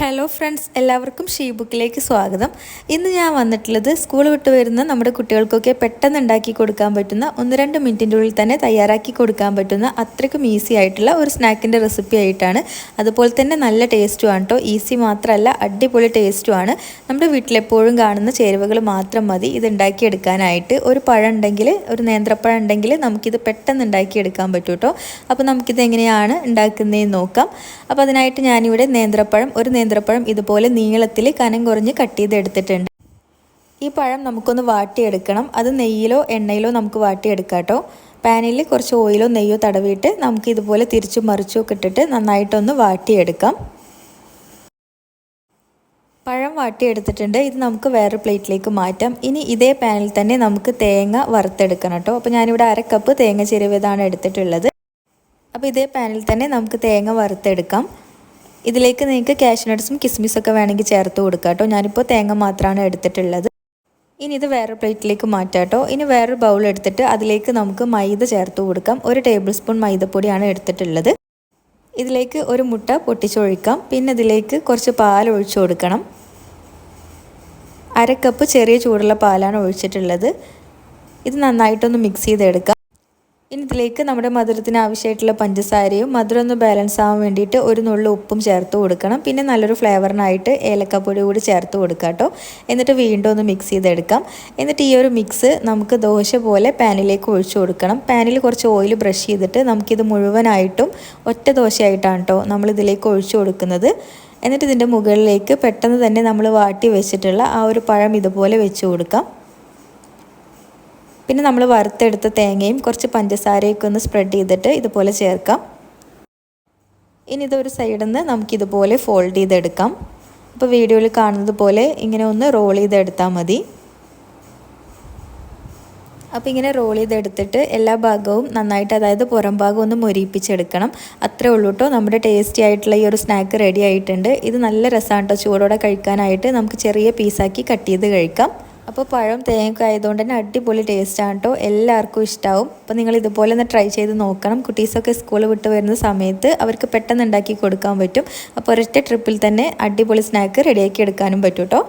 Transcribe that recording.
Hello friends എല്ലാവർക്കും she ബുക്കിലേക്ക് സ്വാഗതം. ഇന്ന് ഞാൻ വന്നിട്ടുള്ളത് സ്കൂൾ വിട്ട് വരുന്ന നമ്മുടെ കുട്ടികൾക്കൊക്കെ പെട്ടെന്ന് ഉണ്ടാക്കി കൊടുക്കാൻ പറ്റുന്ന ഒന്ന് രണ്ട് മിനിറ്റിന്റെ ഉള്ളിൽ തന്നെ തയ്യാറാക്കി കൊടുക്കാൻ പറ്റുന്ന അത്രയ്ക്കും ഈസി ആയിട്ടുള്ള ഒരു സ്നാക്കിന്റെ റെസിപ്പി ആയിട്ടാണ്. അതുപോലെ തന്നെ നല്ല ടേസ്റ്റും ആണ് കേട്ടോ ഈസി മാത്രമല്ല അടിപൊളി ടേസ്റ്റുമാണ് നമ്മുടെ വീട്ടിലെപ്പോഴും കാണുന്ന ചേരുവകൾ മാത്രം മതി. ഇത് ഉണ്ടാക്കിയെടുക്കാനായിട്ട് ഒരു പഴം ഉണ്ടെങ്കിൽ ഒരു നേന്ത്രപ്പഴം ഉണ്ടെങ്കിൽ നമുക്കിത് പെട്ടെന്ന് ഉണ്ടാക്കിയെടുക്കാൻ പറ്റും കേട്ടോ അപ്പോൾ നമുക്കിത് എങ്ങനെയാണ് ഉണ്ടാക്കുന്നതെന്ന് നോക്കാം. അപ്പോൾ അതിനായിട്ട് ഞാനിവിടെ നേന്ത്രപ്പഴം ഒരു നേന്ത്രപ്പഴം ഇതുപോലെ നീളത്തിൽ കനം കുറഞ്ഞ് കട്ട് ചെയ്തെടുത്തിട്ടുണ്ട്. ഈ പഴം നമുക്കൊന്ന് വാട്ടിയെടുക്കണം. അത് നെയ്യിലോ എണ്ണയിലോ നമുക്ക് വാട്ടിയെടുക്കാം കേട്ടോ. പാനിൽ കുറച്ച് ഓയിലോ നെയ്യോ തടവിയിട്ട് നമുക്ക് ഇതുപോലെ തിരിച്ചു മറിച്ചോ ഇട്ടിട്ട് നന്നായിട്ടൊന്ന് വാട്ടിയെടുക്കാം. പഴം വാട്ടിയെടുത്തിട്ടുണ്ട്. ഇത് നമുക്ക് വേറെ പ്ലേറ്റിലേക്ക് മാറ്റാം. ഇനി ഇതേ പാനിൽ തന്നെ നമുക്ക് തേങ്ങ വറുത്തെടുക്കണം കേട്ടോ. അപ്പോൾ ഞാനിവിടെ അര കപ്പ് തേങ്ങ ചിരവിയതാണ് എടുത്തിട്ടുള്ളത്. അപ്പോൾ ഇതേ പാനിൽ തന്നെ നമുക്ക് തേങ്ങ വറുത്തെടുക്കാം. ഇതിലേക്ക് നിങ്ങൾക്ക് ക്യാഷ് നട്ട്സും കിസ്മിസൊക്കെ വേണമെങ്കിൽ ചേർത്ത് കൊടുക്കാം കേട്ടോ. ഞാനിപ്പോൾ തേങ്ങ മാത്രമാണ് എടുത്തിട്ടുള്ളത്. ഇനി ഇത് വേറൊരു പ്ലേറ്റിലേക്ക് മാറ്റാം കേട്ടോ. ഇനി വേറൊരു ബൗൾ എടുത്തിട്ട് അതിലേക്ക് നമുക്ക് മൈദ ചേർത്ത് കൊടുക്കാം. ഒരു ടേബിൾ സ്പൂൺ മൈദപ്പൊടിയാണ് എടുത്തിട്ടുള്ളത്. ഇതിലേക്ക് ഒരു മുട്ട പൊട്ടിച്ചൊഴിക്കാം. പിന്നെ ഇതിലേക്ക് കുറച്ച് പാൽ ഒഴിച്ചു കൊടുക്കണം. അര കപ്പ് ചെറിയ ചൂടുള്ള പാലാണ് ഒഴിച്ചിട്ടുള്ളത്. ഇത് നന്നായിട്ടൊന്ന് മിക്സ് ചെയ്തെടുക്കാം. ഇനി ഇതിലേക്ക് നമ്മുടെ മധുരത്തിന് ആവശ്യമായിട്ടുള്ള പഞ്ചസാരയും മധുരം ഒന്ന് ബാലൻസ് ആവാൻ വേണ്ടിയിട്ട് ഒരു നുള്ളു ഉപ്പും ചേർത്ത് കൊടുക്കണം. പിന്നെ നല്ലൊരു ഫ്ലേവറിനായിട്ട് ഏലക്കപ്പൊടി കൂടി ചേർത്ത് കൊടുക്കാം കേട്ടോ. എന്നിട്ട് വീണ്ടും ഒന്ന് മിക്സ് ചെയ്തെടുക്കാം. എന്നിട്ട് ഈ ഒരു മിക്സ് നമുക്ക് ദോശ പോലെ പാനിലേക്ക് ഒഴിച്ചു കൊടുക്കണം. പാനിൽ കുറച്ച് ഓയിൽ ബ്രഷ് ചെയ്തിട്ട് നമുക്കിത് മുഴുവനായിട്ടും ഒറ്റ ദോശയായിട്ടാണ് കേട്ടോ നമ്മളിതിലേക്ക് ഒഴിച്ചു കൊടുക്കുന്നത്. എന്നിട്ട് ഇതിന്റെ മുകളിലേക്ക് പെട്ടെന്ന് തന്നെ നമ്മൾ വാട്ടി വെച്ചിട്ടുള്ള ആ ഒരു പഴം ഇതുപോലെ വെച്ച് കൊടുക്കാം. പിന്നെ നമ്മൾ വറുത്തെടുത്ത തേങ്ങയും കുറച്ച് പഞ്ചസാരയൊക്കെ ഒന്ന് സ്പ്രെഡ് ചെയ്തിട്ട് ഇതുപോലെ ചേർക്കാം. ഇനി ഇതൊരു സൈഡിൽ നിന്ന് നമുക്കിതുപോലെ ഫോൾഡ് ചെയ്തെടുക്കാം. അപ്പോൾ വീഡിയോയിൽ കാണുന്നത് പോലെ ഇങ്ങനെ ഒന്ന് റോൾ ചെയ്തെടുത്താൽ മതി. അപ്പോൾ ഇങ്ങനെ റോൾ ചെയ്തെടുത്തിട്ട് എല്ലാ ഭാഗവും നന്നായിട്ട് അതായത് പുറം ഭാഗം ഒന്ന് മൊരിയിപ്പിച്ചെടുക്കണം അത്രേ ഉള്ളൂ കേട്ടോ നമ്മുടെ ടേസ്റ്റി ആയിട്ടുള്ള ഈ ഒരു സ്നാക്ക് റെഡി ആയിട്ടുണ്ട്. ഇത് നല്ല രസമാണ് കേട്ടോ ചൂടോടെ കഴിക്കാനായിട്ട് നമുക്ക് ചെറിയ പീസാക്കി കട്ട് ചെയ്ത് കഴിക്കാം. അപ്പോൾ പഴം തേങ്ങ ആയതുകൊണ്ട് തന്നെ അടിപൊളി ടേസ്റ്റാണ് കേട്ടോ എല്ലാവർക്കും ഇഷ്ടമാവും അപ്പോൾ നിങ്ങൾ ഇതുപോലെ ഒന്ന് ട്രൈ ചെയ്ത് നോക്കണം. കുട്ടീസൊക്കെ സ്കൂൾ വിട്ട് വരുന്ന സമയത്ത് അവർക്ക് പെട്ടെന്ന് ഉണ്ടാക്കി കൊടുക്കാൻ പറ്റും. അപ്പോൾ ഒരൊറ്റ ട്രിപ്പിൽ തന്നെ അടിപൊളി സ്നാക്ക് റെഡിയാക്കി എടുക്കാനും പറ്റും കേട്ടോ